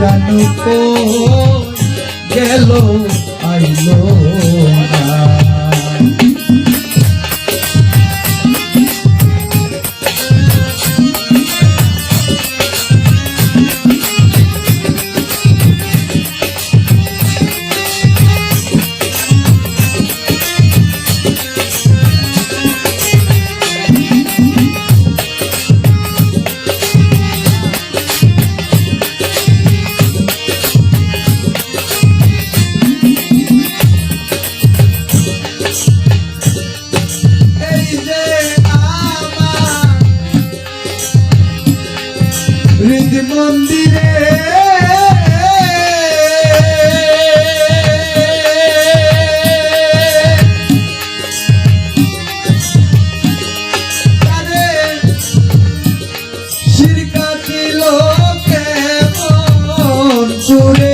জানো গেল আইলো। sure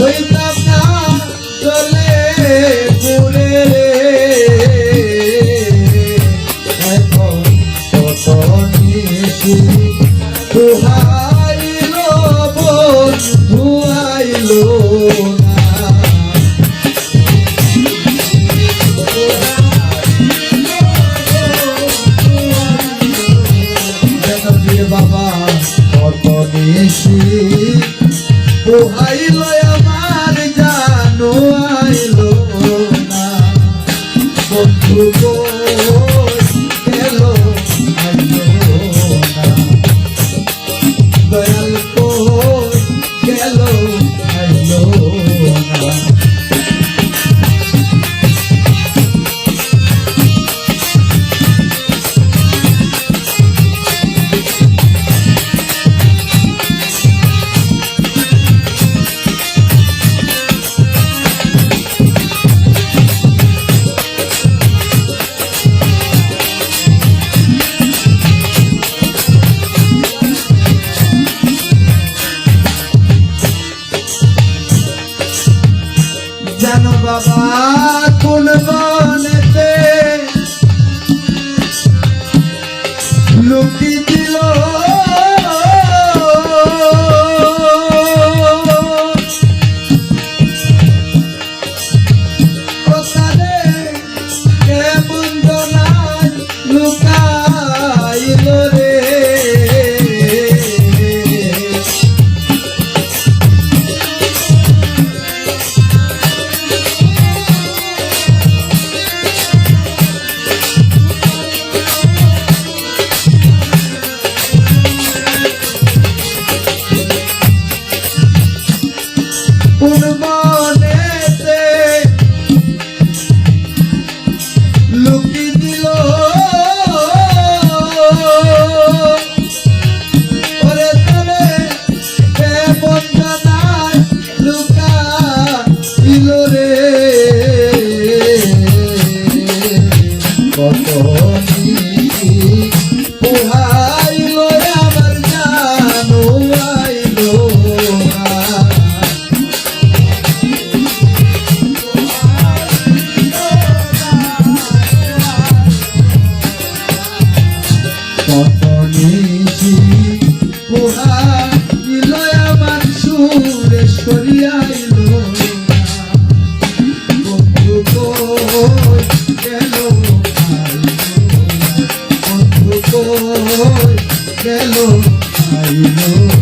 Suelta বাবা কোন বনেতে। লুকি তপনে ওরা ইলয় আমার সুরে সরিয়া গেল আইলো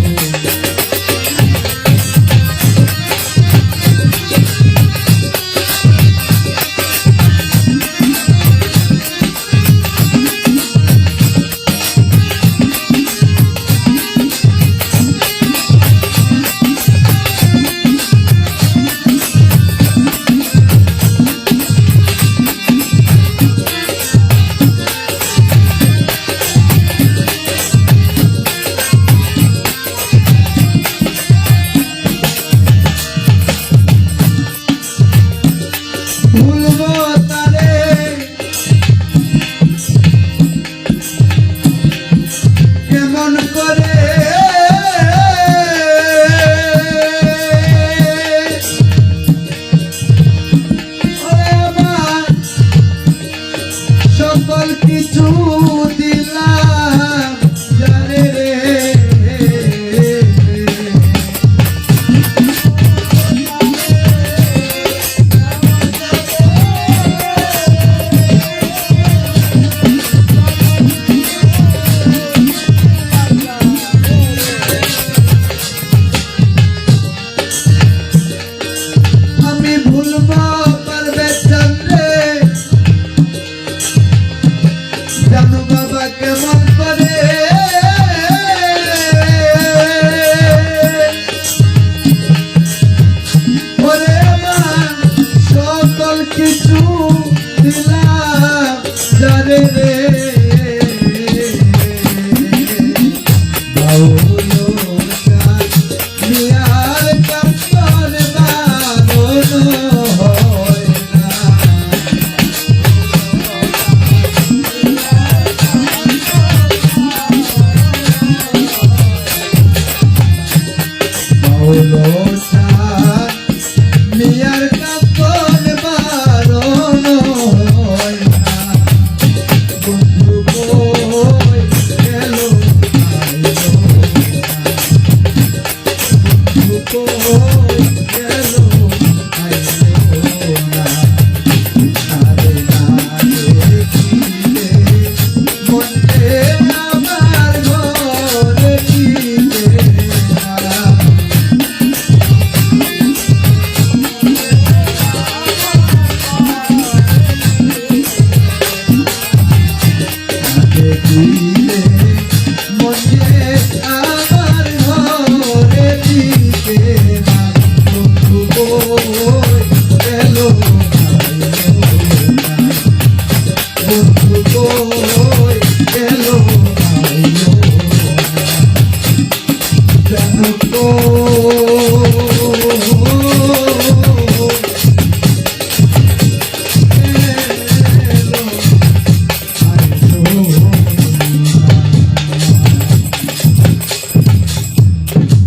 Oh,